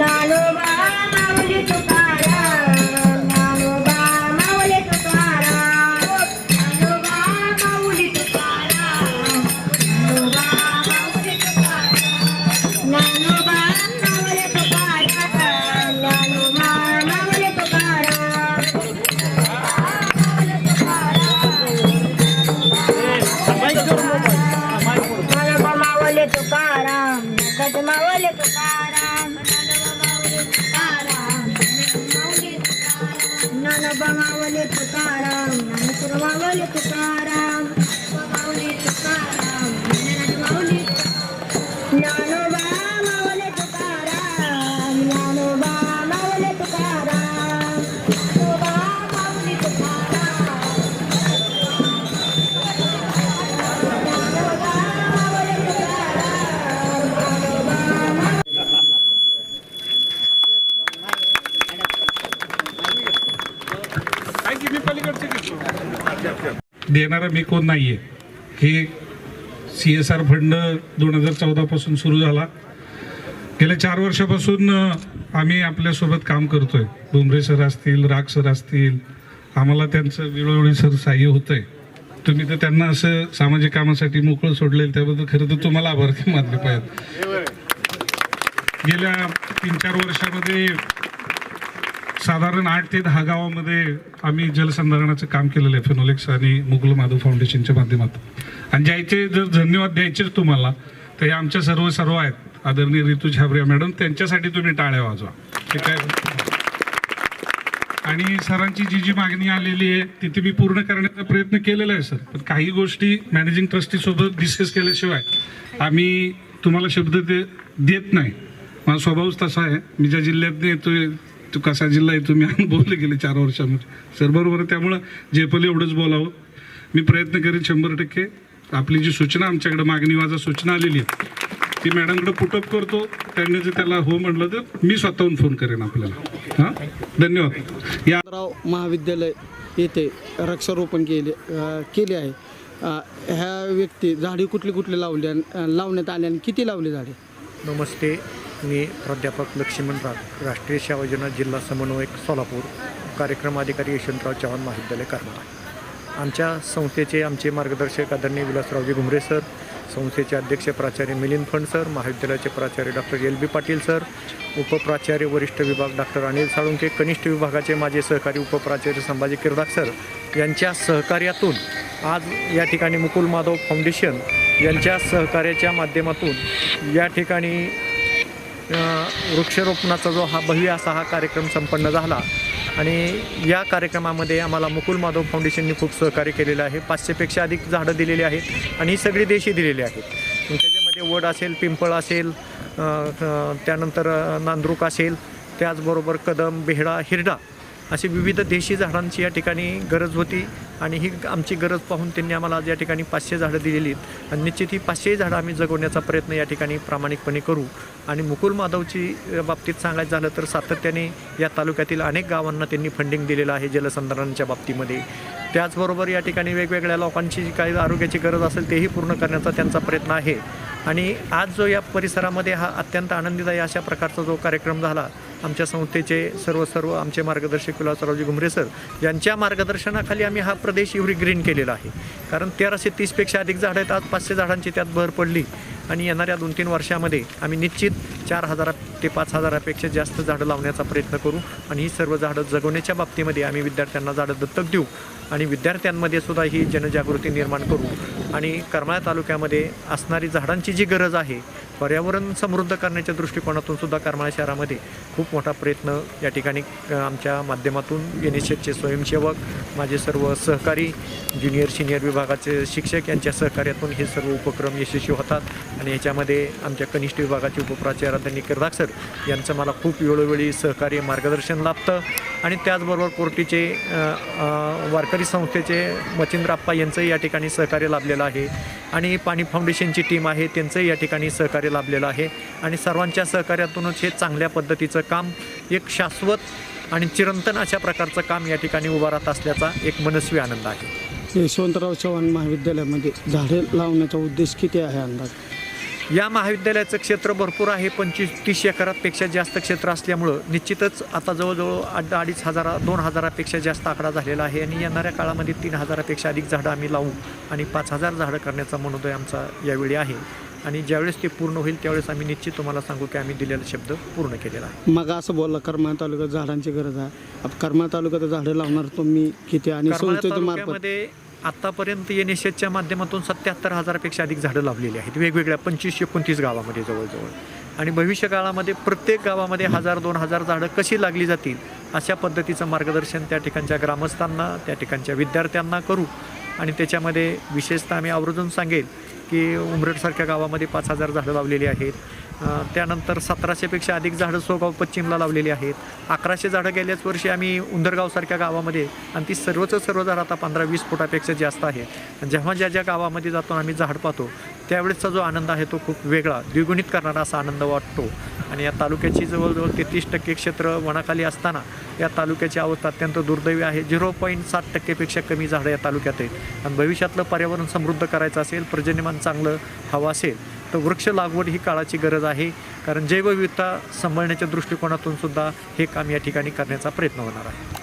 জানো বা ಉಪಕಾರ देणारा मी कोण नाहीये. हे सी एस आर फंड दोन हजार चौदा पासून सुरू झाला. गेल्या चार वर्षापासून आम्ही आपल्यासोबत काम करतोय. डोंबरे सर असतील राग सर असतील आम्हाला त्यांचं वेळोवेळी सर सहाय्य होतंय. तुम्ही तर त्यांना असं सामाजिक कामासाठी मोकळं सोडलेलं त्याबद्दल खरं तर तुम्हाला आभार मानले पाहिजेत. गेल्या तीन चार वर्षामध्ये साधारण आठ ते दहा गावामध्ये आम्ही जलसंधारणाचं काम केलेलं आहे फिनोलेक्स आणि मुगल माधव फाउंडेशनच्या माध्यमातून. आणि ज्याचे जर धन्यवाद द्यायचेच तुम्हाला तर हे आमच्या सर्व सर्व आहेत. आदरणीय रितू छाबरिया मॅडम त्यांच्यासाठी तुम्ही टाळ्या वाजवा. ठीक काय? आणि सरांची जी जी मागणी आलेली आहे ती मी पूर्ण करण्याचा प्रयत्न केलेला आहे सर. पण काही गोष्टी मॅनेजिंग ट्रस्टीसोबत डिस्कस केल्याशिवाय आम्ही तुम्हाला शब्द दे देत नाही. माझा स्वभावच तसा आहे. मी ज्या जिल्ह्यात येतोय तो कसा जिल्हा आहे तुम्ही अनुभवले गेले चार वर्षामध्ये. सर बरोबर आहे. त्यामुळं झेपल एवढंच बोलावं. मी प्रयत्न करेन शंभर टक्के. आपली जी सूचना आमच्याकडे मागणी वाजा सूचना आलेली आहे ती मॅडमकडे पुटअप करतो. त्यांनी जर त्याला हो म्हटलं तर मी स्वतःहून फोन करेन आपल्याला. हां? धन्यवाद. या राव महाविद्यालय येथे वृक्षारोपण केले केले आहे. ह्या व्यक्ती झाडे कुठली कुठली लावली लावण्यात आली आणि किती लावली झाडे? नमस्ते. मी प्राध्यापक लक्ष्मण राग राष्ट्रीय सेवा योजना जिल्हा समन्वयक सोलापूर कार्यक्रम अधिकारी यशवंतराव चव्हाण महाविद्यालय करणार आमच्या संस्थेचे आमचे मार्गदर्शक आदरणीय विलासरावजी घुमरे सर संस्थेचे अध्यक्ष प्राचार्य मिलिंद फंड सर महाविद्यालयाचे प्राचार्य doctor L B Patil sir उपप्राचार्य वरिष्ठ विभाग डॉक्टर अनिल साळुंके कनिष्ठ विभागाचे माझे सहकारी उपप्राचार्य संभाजी किर्दाक सर यांच्या सहकार्यातून आज या ठिकाणी मुकुल माधव फाउंडेशन यांच्या सहकार्याच्या माध्यमातून या ठिकाणी वृक्षारोपणाचा जो हा भव्य असा हा कार्यक्रम संपन्न झाला आणि या कार्यक्रमामध्ये आम्हाला मुकुल माधव फाउंडेशनने खूप सहकार्य केलेलं आहे. पाचशेपेक्षा अधिक झाडं दिलेली आहेत आणि ही सगळी देशी दिलेली आहेत. त्याच्यामध्ये वड असेल पिंपळ असेल त्यानंतर नांद्रुक असेल त्याचबरोबर कदम बेहडा हिरडा अशी विविध देशी झाडांची या ठिकाणी गरज होती आणि ही आमची गरज पाहून त्यांनी आम्हाला आज या ठिकाणी पाचशे झाडं दिलेली आहेत. आणि निश्चित ही पाचशे झाडं आम्ही जगवण्याचा प्रयत्न या ठिकाणी प्रामाणिकपणे करू. आणि मुकुल माधवची बाबतीत सांगायचं झालं तर सातत्याने या तालुक्यातील अनेक गावांना त्यांनी फंडिंग दिलेलं आहे जलसंधारणाच्या बाबतीमध्ये. त्याचबरोबर या ठिकाणी वेगवेगळ्या लोकांची काही आरोग्याची गरज असेल तेही पूर्ण करण्याचा त्यांचा प्रयत्न आहे. आणि आज जो या परिसरामध्ये हा अत्यंत आनंदीदायी अशा प्रकारचा जो कार्यक्रम झाला आमच्या संस्थेचे सर्व सर्व आमचे मार्गदर्शक विलासरावजी घुमरे सर यांच्या मार्गदर्शनाखाली आम्ही हा प्रदेश एवढी ग्रीन केलेला आहे. कारण तेराशे तीसपेक्षा अधिक झाडं आहेत आज पाचशे झाडांची त्यात भर पडली. आणि येणाऱ्या दोन तीन वर्षामध्ये आम्ही निश्चित चार हजारा ते पाच हजारापेक्षा जास्त झाडं लावण्याचा प्रयत्न करू आणि ही सर्व झाडं जगवण्याच्या बाबतीमध्ये आम्ही विद्यार्थ्यांना झाडं दत्तक देऊ आणि विद्यार्थ्यांमध्ये सुद्धा ही जनजागृती निर्माण करू. आणि करमाळा तालुक्यामध्ये असणारी झाडांची जी गरज आहे पर्यावरण समृद्ध करण्याच्या दृष्टिकोनातून सुद्धा करमाळा शहरामध्ये खूप मोठा प्रयत्न या ठिकाणी आमच्या माध्यमातून एन एस एसचे स्वयंसेवक माझे सर्व सहकारी ज्युनियर सिनियर विभागाचे शिक्षक यांच्या सहकार्यातून हे सर्व उपक्रम यशस्वी होतात. आणि याच्यामध्ये आमच्या कनिष्ठ विभागाचे उपप्राचार्य आदरणीय किर्दाक सर यांचं मला खूप वेळोवेळी सहकार्य मार्गदर्शन लाभतं. आणि त्याचबरोबर कोर्टीचे वारकरी संस्थेचे मचिंद्र यांचंही या ठिकाणी सहकार्य लाभलेलं आहे. आणि पाणी फाउंडेशनची टीम आहे त्यांचंही या ठिकाणी सहकार्य लाभलेलं आहे. आणि सर्वांच्या सहकार्यातूनच हे चांगल्या पद्धतीचं काम एक शाश्वत आणि चिरंतन अशा प्रकारचं काम या ठिकाणी उभा राहत असल्याचा एक मनस्वी आनंद आहे. यशवंतराव चव्हाण महाविद्यालयामध्ये झाडे लावण्याचा उद्देश किती आहे अंदाज? या महाविद्यालयाचं क्षेत्र भरपूर आहे. पंचवीस तीस एकरापेक्षा जास्त क्षेत्र असल्यामुळं निश्चितच आता जवळजवळ अड अडीच हजारा दोन हजारापेक्षा जास्त आकडा झालेला आहे आणि येणाऱ्या काळामध्ये तीन हजारापेक्षा अधिक झाडं आम्ही लावू आणि पाच हजार झाडं करण्याचा मनोदय आमचा यावेळी आहे. आणि ज्यावेळेस ते पूर्ण होईल त्यावेळेस आम्ही निश्चित तुम्हाला सांगू की आम्ही दिलेला शब्द पूर्ण केलेला आहे. मग असं बोलला करमाळा तालुक्यात झाडांची गरज आहे. करमाळा तालुक्यात झाडं लावणार तुम्ही किती? आणि आत्तापर्यंत आतापर्यंत एन एस एचच्या माध्यमातून सत्याहत्तर हजारापेक्षा अधिक झाडं लावलेली आहेत. वेगवेगळ्या पंचवीस एकोणतीस गावामध्ये जवळजवळ. आणि भविष्य काळामध्ये प्रत्येक गावामध्ये हजार दोन हजार झाडं कशी लागली जातील अशा पद्धतीचं मार्गदर्शन त्या ठिकाणच्या ग्रामस्थांना त्या ठिकाणच्या विद्यार्थ्यांना करू. आणि त्याच्यामध्ये विशेषतः आम्ही आवर्जून सांगेल की उमरटसारख्या गावामध्ये पाच हजार झाडं लावलेली आहेत. त्यानंतर सतराशेपेक्षा अधिक झाडं सोगाव पश्चिमला लावलेली आहेत. अकराशे झाडं गेल्याच वर्षी आम्ही उंदरगावसारख्या गावामध्ये आणि ती सर्वच सर्व झाडं आता पंधरा वीस फुटापेक्षा जास्त आहे. जेव्हा ज्या ज्या गावामध्ये जातो आम्ही झाड पाहतो त्यावेळेसचा जो आनंद आहे तो खूप वेगळा द्विगुणित करणारा असा आनंद वाटतो. आणि या तालुक्याची जवळजवळ तेहतीस टक्के क्षेत्र वनाखाली असताना या तालुक्याची अवस्था अत्यंत दुर्दैवी आहे. झिरो पॉईंट सात टक्केपेक्षा कमी झाडं या तालुक्यात आहेत. आणि भविष्यातलं पर्यावरण समृद्ध करायचं असेल पर्जन्यमान चांगलं हवं असेल तर वृक्ष लागवड ही काळाची गरज आहे. कारण जैवविविधता सांभाळण्याच्या दृष्टिकोनातून सुद्धा हे काम या ठिकाणी करण्याचा प्रयत्न होणार आहे.